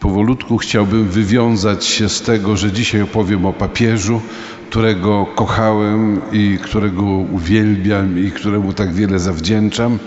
Powolutku chciałbym wywiązać się z tego, że dzisiaj opowiem o papieżu, którego kochałem i którego uwielbiam i któremu tak wiele zawdzięczam,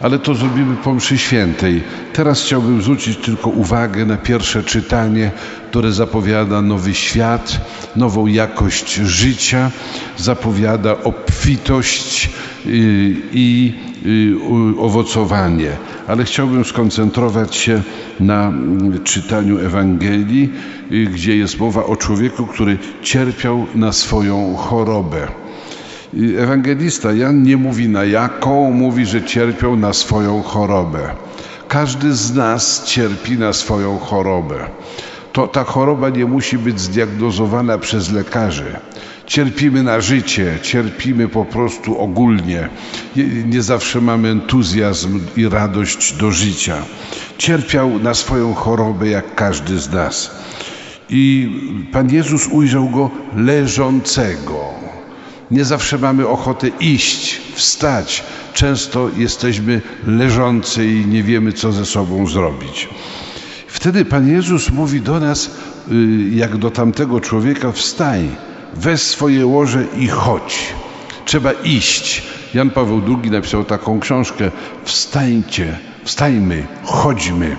ale to zrobimy po mszy świętej. Teraz chciałbym zwrócić tylko uwagę na pierwsze czytanie, które zapowiada nowy świat, nową jakość życia, zapowiada obfitość y, i y, owocowanie. Ale chciałbym skoncentrować się na mm, czytaniu Ewangelii, y, gdzie jest mowa o człowieku, który cierpiał na swoją chorobę. Ewangelista Jan nie mówi na jaką, mówi, że cierpiał na swoją chorobę. Każdy z nas cierpi na swoją chorobę. To ta choroba nie musi być zdiagnozowana przez lekarzy. Cierpimy na życie, cierpimy po prostu ogólnie. Nie, nie zawsze mamy entuzjazm i radość do życia. Cierpiał na swoją chorobę jak każdy z nas. I Pan Jezus ujrzał go leżącego. Nie zawsze mamy ochotę iść, wstać. Często jesteśmy leżący i nie wiemy, co ze sobą zrobić. Wtedy Pan Jezus mówi do nas, y, jak do tamtego człowieka: wstań, weź swoje łoże i chodź. Trzeba iść. Jan Paweł II napisał taką książkę: Wstańcie, wstajmy, chodźmy.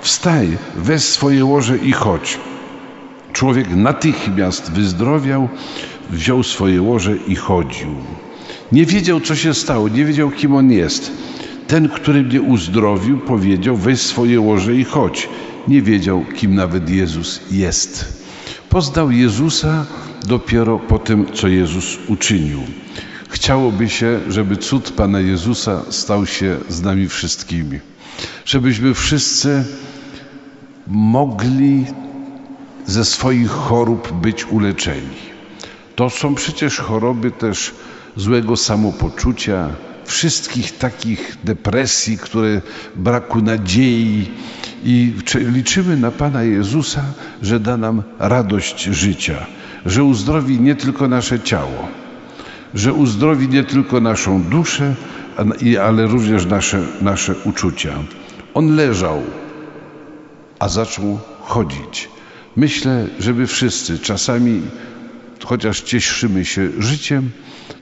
Wstaj, weź swoje łoże i chodź. Człowiek natychmiast wyzdrowiał, wziął swoje łoże i chodził. Nie wiedział, co się stało, nie wiedział, kim on jest. Ten, który mnie uzdrowił, powiedział: weź swoje łoże i chodź. Nie wiedział, kim nawet Jezus jest. Poznał Jezusa dopiero po tym, co Jezus uczynił. Chciałoby się, żeby cud Pana Jezusa stał się z nami wszystkimi. Żebyśmy wszyscy mogli ze swoich chorób być uleczeni. To są przecież choroby też złego samopoczucia, wszystkich takich depresji, które braku nadziei i liczymy na Pana Jezusa, że da nam radość życia, że uzdrowi nie tylko nasze ciało, że uzdrowi nie tylko naszą duszę, ale również nasze, nasze uczucia. On leżał, a zaczął chodzić. Myślę, żeby wszyscy czasami, chociaż cieszymy się życiem,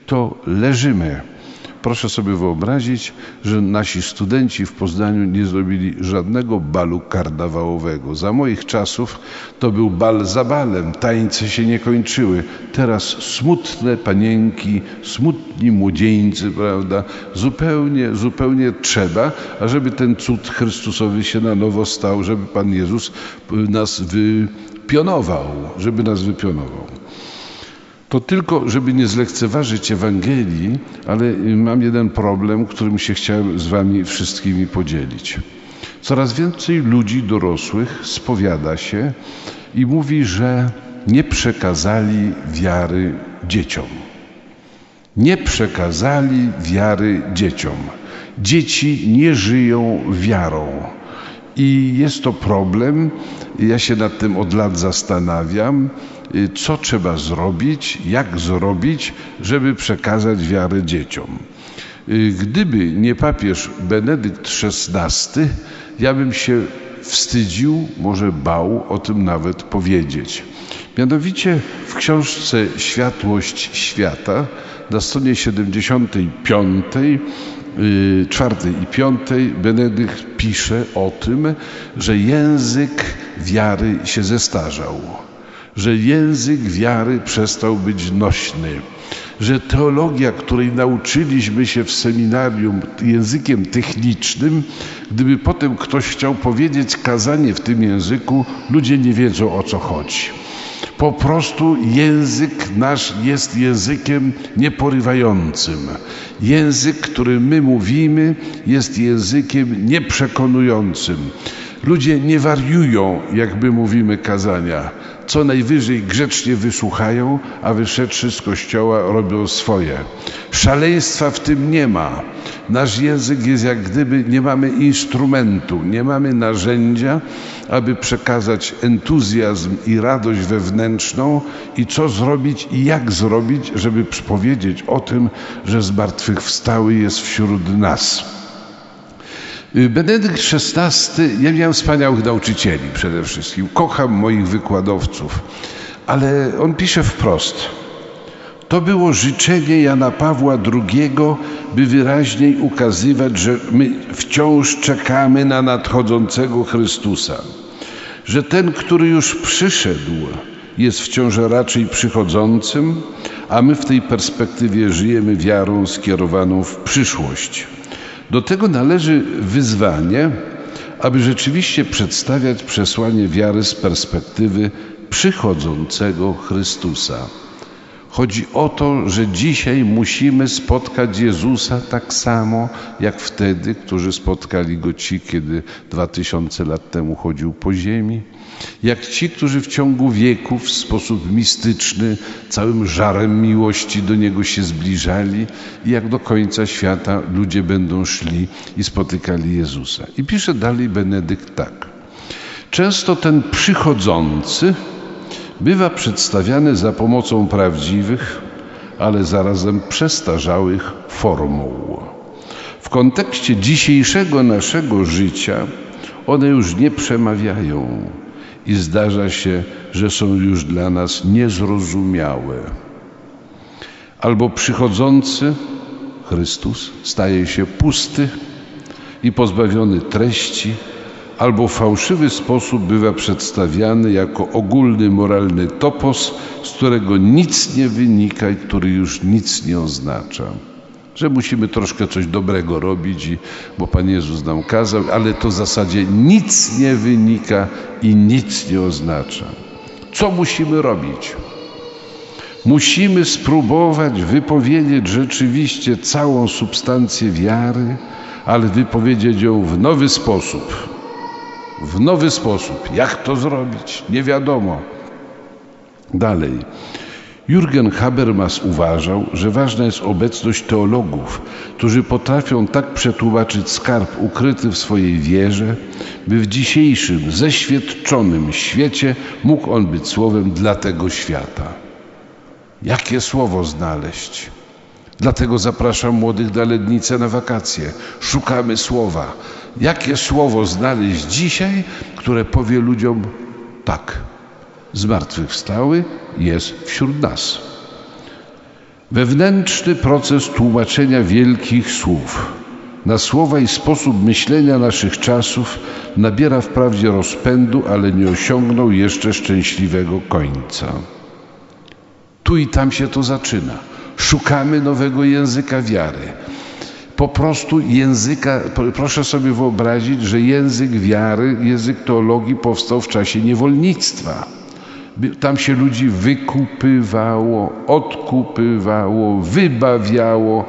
to leżymy. Proszę sobie wyobrazić, że nasi studenci w Poznaniu nie zrobili żadnego balu karnawałowego. Za moich czasów to był bal za balem, tańce się nie kończyły. Teraz smutne panienki, smutni młodzieńcy, prawda? Zupełnie, zupełnie trzeba, ażeby ten cud Chrystusowy się na nowo stał, żeby Pan Jezus nas wypionował, żeby nas wypionował. To tylko, żeby nie zlekceważyć Ewangelii, ale mam jeden problem, którym się chciałem z Wami wszystkimi podzielić. Coraz więcej ludzi dorosłych spowiada się i mówi, że nie przekazali wiary dzieciom. Nie przekazali wiary dzieciom. Dzieci nie żyją wiarą. I jest to problem. Ja się nad tym od lat zastanawiam. Y, co trzeba zrobić, jak zrobić, żeby przekazać wiarę dzieciom. Y, gdyby nie papież Benedykt XVI, ja bym się wstydził, może bał o tym nawet powiedzieć. Mianowicie w książce Światłość świata na stronie 75, y, czwartej i piątej Benedykt pisze o tym, że język wiary się zestarzał że język wiary przestał być nośny, że teologia, której nauczyliśmy się w seminarium językiem technicznym, gdyby potem ktoś chciał powiedzieć kazanie w tym języku, ludzie nie wiedzą o co chodzi. Po prostu język nasz jest językiem nieporywającym. Język, który my mówimy, jest językiem nieprzekonującym. Ludzie nie wariują, jak my mówimy kazania co najwyżej grzecznie wysłuchają, a wyszedłszy z kościoła robią swoje. Szaleństwa w tym nie ma. Nasz język jest jak gdyby nie mamy instrumentu, nie mamy narzędzia, aby przekazać entuzjazm i radość wewnętrzną i co zrobić i jak zrobić, żeby powiedzieć o tym, że zmartwychwstały jest wśród nas. Y, Benedykt XVI, ja miałem wspaniałych nauczycieli przede wszystkim. Kocham moich wykładowców, ale on pisze wprost. To było życzenie Jana Pawła II, by wyraźniej ukazywać, że my wciąż czekamy na nadchodzącego Chrystusa. Że ten, który już przyszedł, jest wciąż raczej przychodzącym, a my w tej perspektywie żyjemy wiarą skierowaną w przyszłość. Do tego należy wyzwanie, aby rzeczywiście przedstawiać przesłanie wiary z perspektywy przychodzącego Chrystusa. Chodzi o to, że dzisiaj musimy spotkać Jezusa tak samo jak wtedy, którzy spotkali go ci, kiedy dwa tysiące lat temu chodził po ziemi, jak ci, którzy w ciągu wieków w sposób mistyczny, całym żarem miłości do niego się zbliżali i jak do końca świata ludzie będą szli i spotykali Jezusa. I pisze dalej Benedykt tak. Często ten przychodzący bywa przedstawiany za pomocą prawdziwych, ale zarazem przestarzałych formuł. W kontekście dzisiejszego naszego życia one już nie przemawiają i zdarza się, że są już dla nas niezrozumiałe. Albo przychodzący Chrystus staje się pusty i pozbawiony treści, albo fałszywy sposób bywa przedstawiany jako ogólny moralny topos, z którego nic nie wynika i który już nic nie oznacza. Że musimy troszkę coś dobrego robić, i, bo Pan Jezus nam kazał, ale to w zasadzie nic nie wynika i nic nie oznacza. Co musimy robić? Musimy spróbować wypowiedzieć rzeczywiście całą substancję wiary, ale wypowiedzieć ją w nowy sposób w nowy sposób. Jak to zrobić? Nie wiadomo. Dalej. Jürgen Habermas uważał, że ważna jest obecność teologów, którzy potrafią tak przetłumaczyć skarb ukryty w swojej wierze, by w dzisiejszym, zeświadczonym świecie mógł on być słowem dla tego świata. Jakie słowo znaleźć? Dlatego zapraszam młodych na Lednicę na wakacje. Szukamy słowa. Jakie słowo znaleźć dzisiaj, które powie ludziom tak, zmartwychwstały jest wśród nas. Wewnętrzny proces tłumaczenia wielkich słów na słowa i sposób myślenia naszych czasów nabiera wprawdzie rozpędu, ale nie osiągnął jeszcze szczęśliwego końca. Tu i tam się to zaczyna. Szukamy nowego języka wiary po prostu języka, proszę sobie wyobrazić, że język wiary, język teologii powstał w czasie niewolnictwa. Tam się ludzi wykupywało, odkupywało, wybawiało.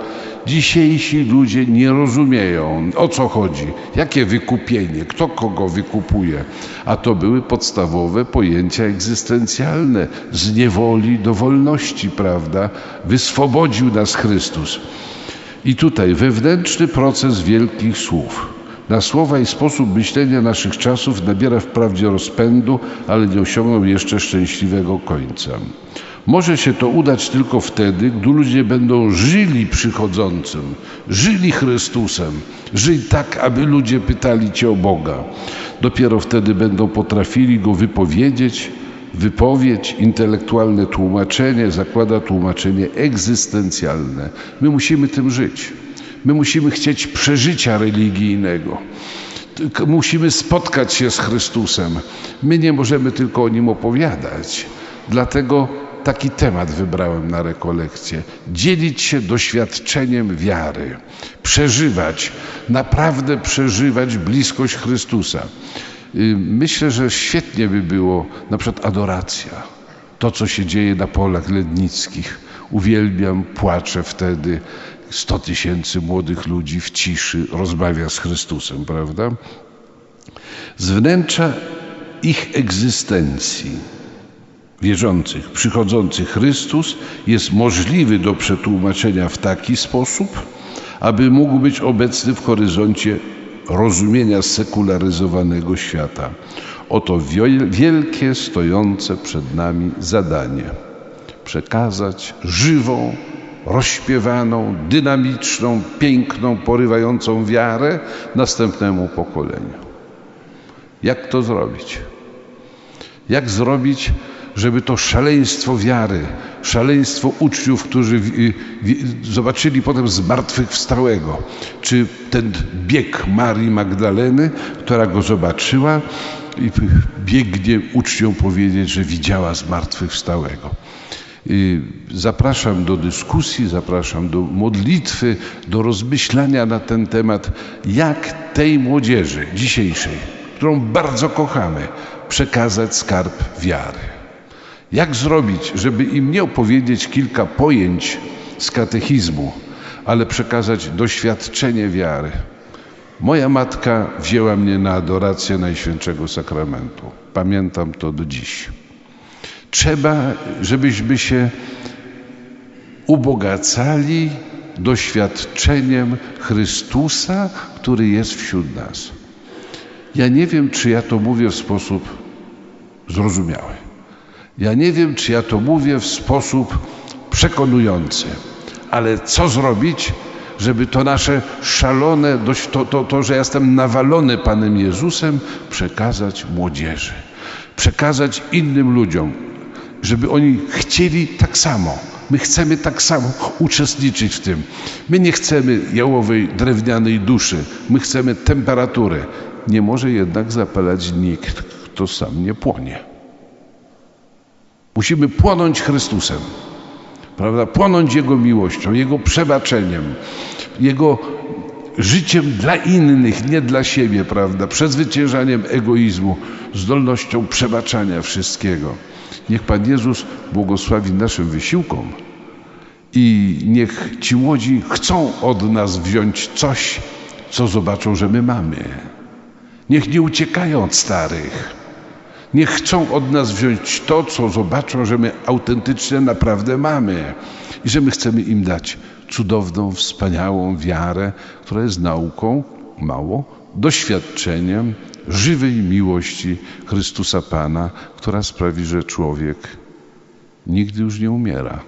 Dzisiejsi ludzie nie rozumieją, o co chodzi, jakie wykupienie, kto kogo wykupuje. A to były podstawowe pojęcia egzystencjalne. Z niewoli do wolności, prawda? Wyswobodził nas Chrystus. I tutaj wewnętrzny proces wielkich słów. Na słowa i sposób myślenia naszych czasów nabiera wprawdzie rozpędu, ale nie osiągnął jeszcze szczęśliwego końca. Może się to udać tylko wtedy, gdy ludzie będą żyli przychodzącym, żyli Chrystusem, żyli tak, aby ludzie pytali Cię o Boga. Dopiero wtedy będą potrafili Go wypowiedzieć, wypowiedź, intelektualne tłumaczenie zakłada tłumaczenie egzystencjalne. My musimy tym żyć. My musimy chcieć przeżycia religijnego. Musimy spotkać się z Chrystusem. My nie możemy tylko o nim opowiadać. Dlatego taki temat wybrałem na rekolekcję. Dzielić się doświadczeniem wiary, przeżywać, naprawdę przeżywać bliskość Chrystusa. Y, myślę, że świetnie by było na przykład adoracja. To, co się dzieje na polach lednickich. Uwielbiam, płaczę wtedy. Sto tysięcy młodych ludzi w ciszy rozmawia z Chrystusem, prawda? Z wnętrza ich egzystencji wierzących, przychodzący Chrystus jest możliwy do przetłumaczenia w taki sposób, aby mógł być obecny w horyzoncie rozumienia sekularyzowanego świata. Oto wielkie stojące przed nami zadanie przekazać żywą, rozśpiewaną, dynamiczną, piękną, porywającą wiarę następnemu pokoleniu. Jak to zrobić? Jak zrobić, żeby to szaleństwo wiary, szaleństwo uczniów, którzy zobaczyli potem zmartwychwstałego, czy ten bieg Marii Magdaleny, która go zobaczyła i biegnie uczniom powiedzieć, że widziała zmartwychwstałego. Zapraszam do dyskusji, zapraszam do modlitwy, do rozmyślania na ten temat, jak tej młodzieży dzisiejszej, którą bardzo kochamy, przekazać skarb wiary. Jak zrobić, żeby im nie opowiedzieć kilka pojęć z katechizmu, ale przekazać doświadczenie wiary. Moja matka wzięła mnie na adorację Najświętszego Sakramentu. Pamiętam to do dziś. Trzeba, żebyśmy się ubogacali doświadczeniem Chrystusa, który jest wśród nas. Ja nie wiem, czy ja to mówię w sposób zrozumiały. Ja nie wiem, czy ja to mówię w sposób przekonujący, ale co zrobić, żeby to nasze szalone, to, to, to, że jestem nawalony Panem Jezusem, przekazać młodzieży, przekazać innym ludziom, żeby oni chcieli tak samo. My chcemy tak samo uczestniczyć w tym. My nie chcemy jałowej, drewnianej duszy. My chcemy temperatury. Nie może jednak zapalać nikt, kto sam nie płonie. Musimy płonąć Chrystusem, prawda? Płonąć Jego miłością, Jego przebaczeniem, Jego życiem dla innych, nie dla siebie, prawda? Przezwyciężaniem egoizmu, zdolnością przebaczania wszystkiego. Niech Pan Jezus błogosławi naszym wysiłkom i niech ci młodzi chcą od nas wziąć coś, co zobaczą, że my mamy. Niech nie uciekają od starych. Niech chcą od nas wziąć to, co zobaczą, że my autentycznie naprawdę mamy i że my chcemy im dać cudowną, wspaniałą wiarę, która jest nauką, mało, doświadczeniem żywej miłości Chrystusa Pana, która sprawi, że człowiek nigdy już nie umiera.